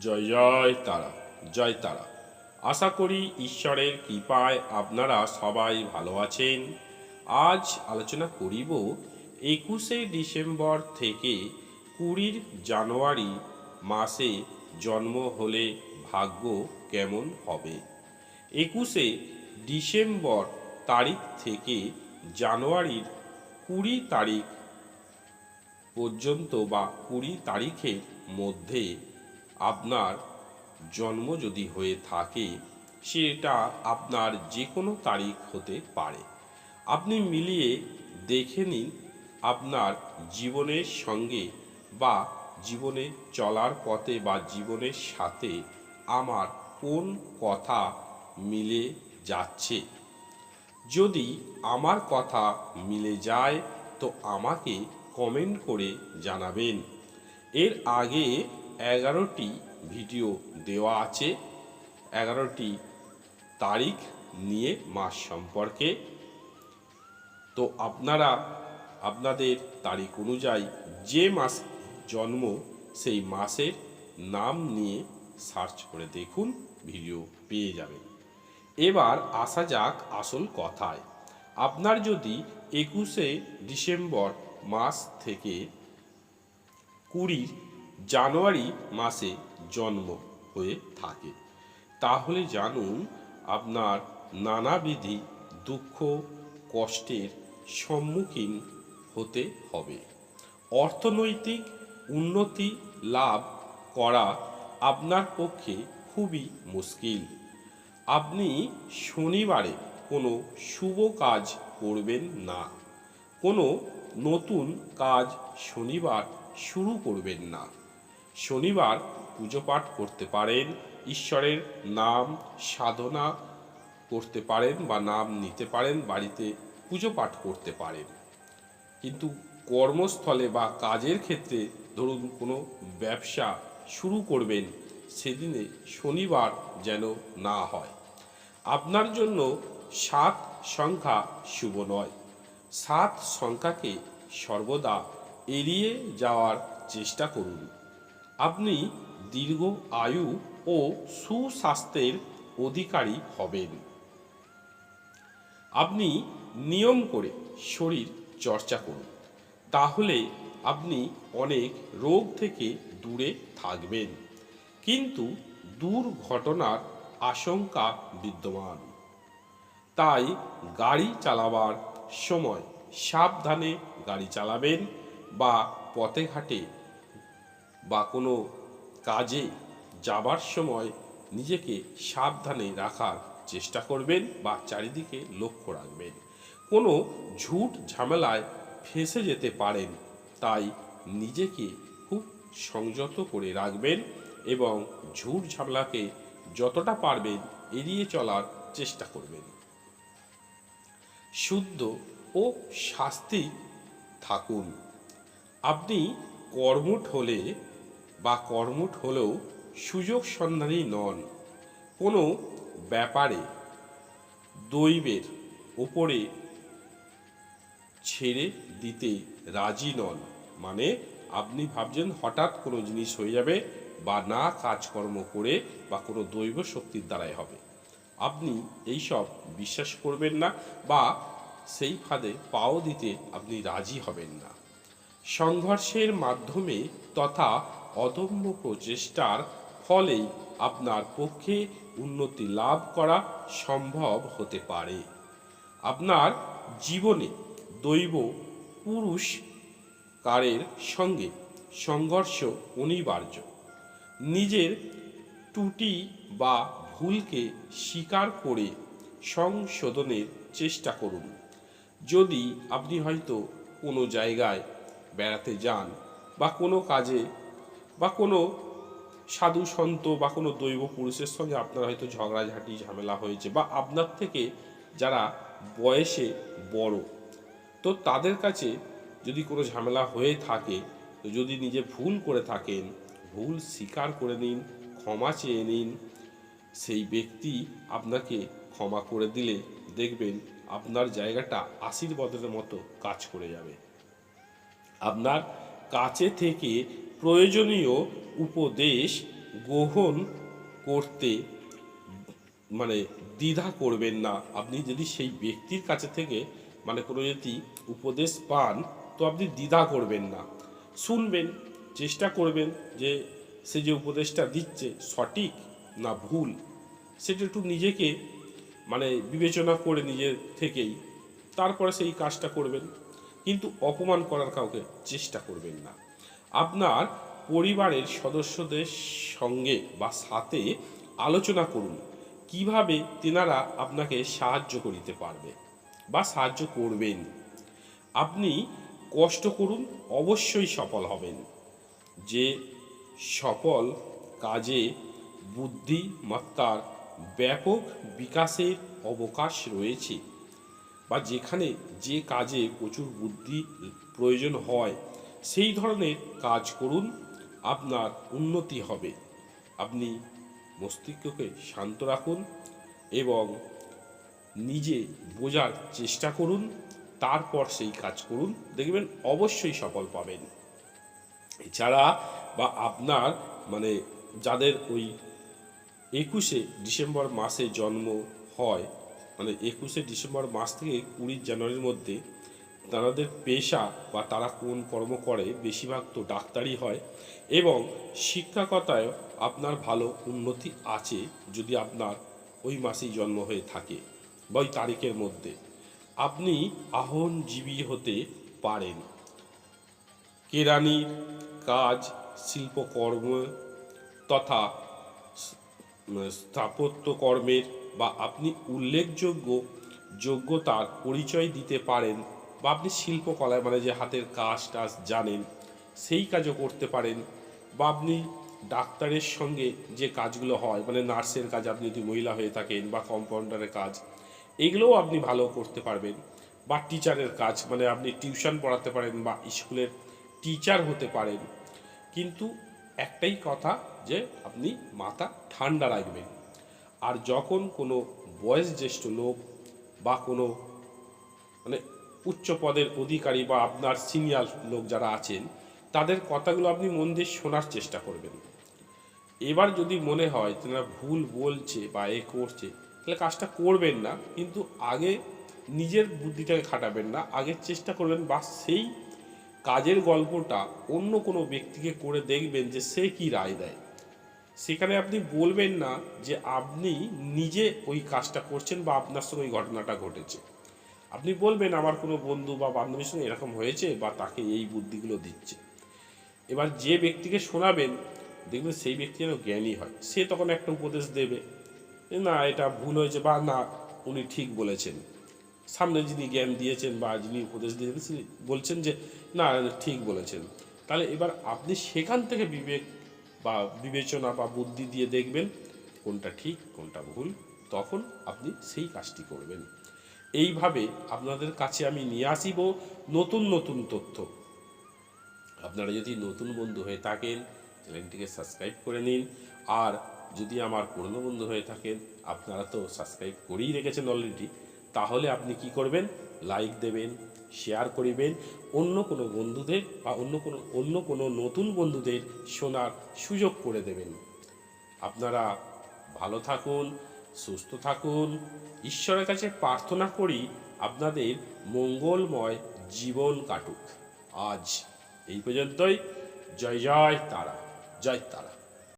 জয় জয় তারা জয় তারা। আশা করি ঈশ্বরের কৃপায় আপনারা সবাই ভালো আছেন। আজ আলোচনা করিব একুশে ডিসেম্বর থেকে কুড়ির জানুয়ারি মাসে জন্ম হলে ভাগ্য কেমন হবে? একুশে ডিসেম্বর তারিখ থেকে জানুয়ারির কুড়ি তারিখ পর্যন্ত বা কুড়ি তারিখের মধ্যে আপনার জন্ম যদি হয়ে থাকে, সেটা আপনার যে কোনো তারিখ হতে পারে। আপনি মিলিয়ে দেখে নিন আপনার জীবনের সঙ্গে বা জীবনে চলার পথে বা জীবনের সাথে আমার কোন কথা মিলে যাচ্ছে। যদি আমার কথা মিলে যায়, তো আমাকে কমেন্ট করে জানাবেন। এর আগে এগারোটি ভিডিও দেওয়া আছে। এগারোটি তারিখ নিয়ে মাস সম্পর্কে। তো আপনারা, আপনাদের তারিখ অনুযায়ী যে মাস জন্ম, সেই মাসের নাম নিয়ে সার্চ করে দেখুন, ভিডিও পেয়ে যাবেন। এবার আসা যাক আসল কথায়। আপনার যদি একুশে ডিসেম্বর মাস থেকে কুড়ি জানুয়ারি মাসে জন্ম হয়ে থাকে। তাহলে জানুন আপনার নানাবিধি দুঃখ, কষ্টের সম্মুখীন হতে হবে। অর্থনৈতিক উন্নতি লাভ করা আপনার পক্ষে খুবই মুশকিল। আপনি শনিবারে কোনো শুভ কাজ করবেন না। কোনো নতুন কাজ শনিবার শুরু করবেন না। শনিবার পুজো পাঠ করতে পারেন, ঈশ্বরের নাম সাধনা করতে পারেন বা নাম নিতে পারেন, বাড়িতে পুজো পাঠ করতে পারেন। কিন্তু কর্মস্থলে বা কাজের ক্ষেত্রে ধরুন কোনো ব্যবসা শুরু করবেন, সেদিনে শনিবার যেন না হয়। আপনার জন্য সাত সংখ্যা শুভ নয়। সাত সংখ্যাকে সর্বদা এড়িয়ে যাওয়ার চেষ্টা করুন। আপনি দীর্ঘ আয়ু ও সুস্বাস্থ্যের অধিকারী হবেন। আপনি নিয়ম করে শরীর চর্চা করুন। তাহলে আপনি অনেক রোগ থেকে দূরে থাকবেন। কিন্তু দুর্ঘটনার আশঙ্কা বিদ্যমান। তাই গাড়ি চালাবার সময় সাবধানে গাড়ি চালাবেন বা পথে ঘাটে বা কোনো কাজে যাবার সময় নিজেকে সাবধানে রাখার চেষ্টা করবেন বা চারিদিকে লক্ষ্য রাখবেন। কোনো ঝুট ঝামেলায় ফেসে যেতে পারেন, তাই নিজেকে খুব সংযত করে রাখবেন এবং ঝুট ঝামেলাকে যতটা পারবেন এড়িয়ে চলার চেষ্টা করবেন। শুদ্ধ ও শাস্তি থাকুন। আপনি কর্মঠ হলে বা কর্মঠ হলেও সুযোগ সন্ধানী নন। কোনো ব্যাপারে দৈবের ওপরে ছেড়ে দিতে রাজি নন। মানে আপনি ভাবছেন হঠাৎ কোনো জিনিস হয়ে যাবে বা না কাজকর্ম করে বা কোনো দৈব শক্তির দ্বারাই হবে। আপনি এই সব বিশ্বাস করবেন না বা সেই ফাঁদে পাও দিতে আপনি রাজি হবেন না। সংঘর্ষের মাধ্যমে তথা অদম্য প্রচেষ্টার ফলেই আপনার পক্ষে উন্নতি লাভ করা সম্ভব হতে পারে। আপনার জীবনে দৈব পুরুষ কারের সঙ্গে সংঘর্ষ অনিবার্য। নিজের ত্রুটি বা ভুলকে স্বীকার করে সংশোধনের চেষ্টা করুন। যদি আপনি হয়তো কোনো জায়গায় বেড়াতে যান বা কোনো কাজে বা কোনো সাধু সন্ত বা কোনো দৈব পুরুষের সঙ্গে আপনার হয়তো ঝগড়াঝাঁটি, ঝামেলা হয়েছে বা আপনার থেকে যারা বয়সে বড়, তো তাদের কাছে যদি কোনো ঝামেলা হয়ে থাকে, তো যদি নিজে ভুল করে থাকেন, ভুল স্বীকার করে নিন, ক্ষমা চেয়ে নিন, সেই ব্যক্তি আপনাকে ক্ষমা করে দিলে দেখবেন আপনার জায়গাটা আশীর্বাদের মতো কাজ করে যাবে। আপনার কাছে থেকে প্রয়োজনীয় উপদেশ গ্রহণ করতে মানে দ্বিধা করবেন না। আপনি যদি সেই ব্যক্তির কাছে থেকে মানে কোনো যদি উপদেশ পান, তো আপনি দ্বিধা করবেন না। শুনবেন, চেষ্টা করবেন যে সে যে উপদেশটা দিচ্ছে সঠিক না ভুল, সেটা একটু নিজেকে মানে বিবেচনা করে নিজের থেকেই, তারপরে সেই কাজটা করবেন। কিন্তু অপমান করার কাউকে চেষ্টা করবেন না। আপনার পরিবারের সদস্যদের সঙ্গে বা সাথে আলোচনা করুন। কীভাবে তেনারা আপনাকে সাহায্য করিতে পারবে বা সাহায্য করবেন? আপনি কষ্ট করুন, অবশ্যই সফল হবেন। যে সফল কাজে বুদ্ধিমত্তার ব্যাপক বিকাশের অবকাশ রয়েছে বা যেখানে যে কাজে প্রচুর বুদ্ধি প্রয়োজন হয় সেই ধরনের কাজ করুন, আপনার উন্নতি হবে। আপনি মস্তিষ্ককে শান্ত রাখুন এবং নিজে বোঝার চেষ্টা করুন, তারপর সেই কাজ করুন। দেখবেন অবশ্যই সফল পাবেন। এছাড়া বা আপনার মানে যাদের ওই একুশে ডিসেম্বর মাসে জন্ম হয় মানে একুশে ডিসেম্বর মাস থেকে কুড়ি জানুয়ারির মধ্যে তাদের পেশা বা তারা কোন কর্ম করে, বেশিরভাগ তো ডাক্তারি হয় এবং শিক্ষকতায় আপনার ভালো উন্নতি আছে যদি আপনার ওই মাসেই জন্ম হয়ে থাকে বা ওই তারিখের মধ্যে। আপনি আহনজীবী হতে পারেন। কেরানির কাজ, শিল্পকর্ম তথা স্থাপত্য কর্মের বা আপনি উল্লেখযোগ্য যোগ্যতার পরিচয় দিতে পারেন বা আপনি শিল্পকলায় মানে যে হাতের কাজ টাজ জানেন, সেই কাজও করতে পারেন বা আপনি ডাক্তারের সঙ্গে যে কাজগুলো হয় মানে নার্সের কাজ আপনি যদি মহিলা হয়ে থাকেন বা কম্পাউন্ডারের কাজ, এগুলোও আপনি ভালো করতে পারবেন বা টিচারের কাজ মানে আপনি টিউশন পড়াতে পারেন বা স্কুলের টিচার হতে পারেন। কিন্তু একটাই কথা যে আপনি মাথা ঠান্ডা রাখবেন। আর যখন কোনো বয়স জ্যেষ্ঠ লোক বা কোনো মানে উচ্চ পদের অধিকারী বা আপনার সিনিয়র লোক যারা আছেন, তাদের কথাগুলো আপনি মন দিয়ে শোনার চেষ্টা করবেন। এবার যদি মনে হয় তারা ভুল বলছে বা এ করছে, তাহলে কাজটা করবেন না, কিন্তু আগে নিজের বুদ্ধিটাকে খাটাবেন না, আগে চেষ্টা করবেন বা সেই কাজের গল্পটা অন্য কোনো ব্যক্তিকে করে দেখবেন যে সে কি রায় দেয়। সেখানে আপনি বলবেন না যে আপনি নিজে ওই কাজটা করছেন বা আপনার সঙ্গে ওই ঘটনাটা ঘটেছে। আপনি বলবেন আমার কোনো বন্ধু বা বান্ধবীর সঙ্গে এরকম হয়েছে বা তাকে এই বুদ্ধিগুলো দিচ্ছে। এবার যে ব্যক্তিকে শোনাবেন, দেখবেন সেই ব্যক্তি যেন জ্ঞানী হয়। সে তখন একটা উপদেশ দেবে না, এটা ভুল হয়েছে বা না, উনি ঠিক বলেছেন। সামনে যিনি জ্ঞান দিয়েছেন বা যিনি উপদেশ দিয়েছেন, তিনি বলছেন যে, না, ঠিক বলেছেন। তাহলে এবার আপনি সেখান থেকে বিবেক বা বিবেচনা বা বুদ্ধি দিয়ে দেখবেন কোনটা ঠিক, কোনটা ভুল, তখন আপনি সেই কাজটি করবেন। এইভাবে আপনাদের কাছে আমি নিয়ে আসিব নতুন নতুন তথ্য। আপনারা যদি নতুন বন্ধু হয়ে থাকেন, চ্যানেলটিকে সাবস্ক্রাইব করে নিন। আর যদি আমার পুরনো বন্ধু হয়ে থাকেন, আপনারা তো সাবস্ক্রাইব করেই রেখেছেন অলরেডি তাহলে আপনি কি করবেন? লাইক দেবেন শেয়ার করিবেন। অন্য কোনো বন্ধুদের বা অন্য কোনো অন্য কোনো নতুন বন্ধুদের শোনার সুযোগ করে দেবেন। আপনারা ভালো থাকুন সুস্থ থাকুন। ঈশ্বরের কাছে প্রার্থনা করি আপনাদের মঙ্গলময় জীবন কাটুক। আজ এই পর্যন্তই। জয় জয় তারা জয় তারা।